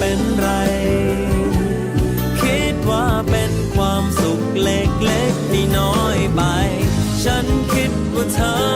ป็นไร คิดว่าเป็นความสุขเล็กๆที่น้อยไป ฉันคิดว่าเธอ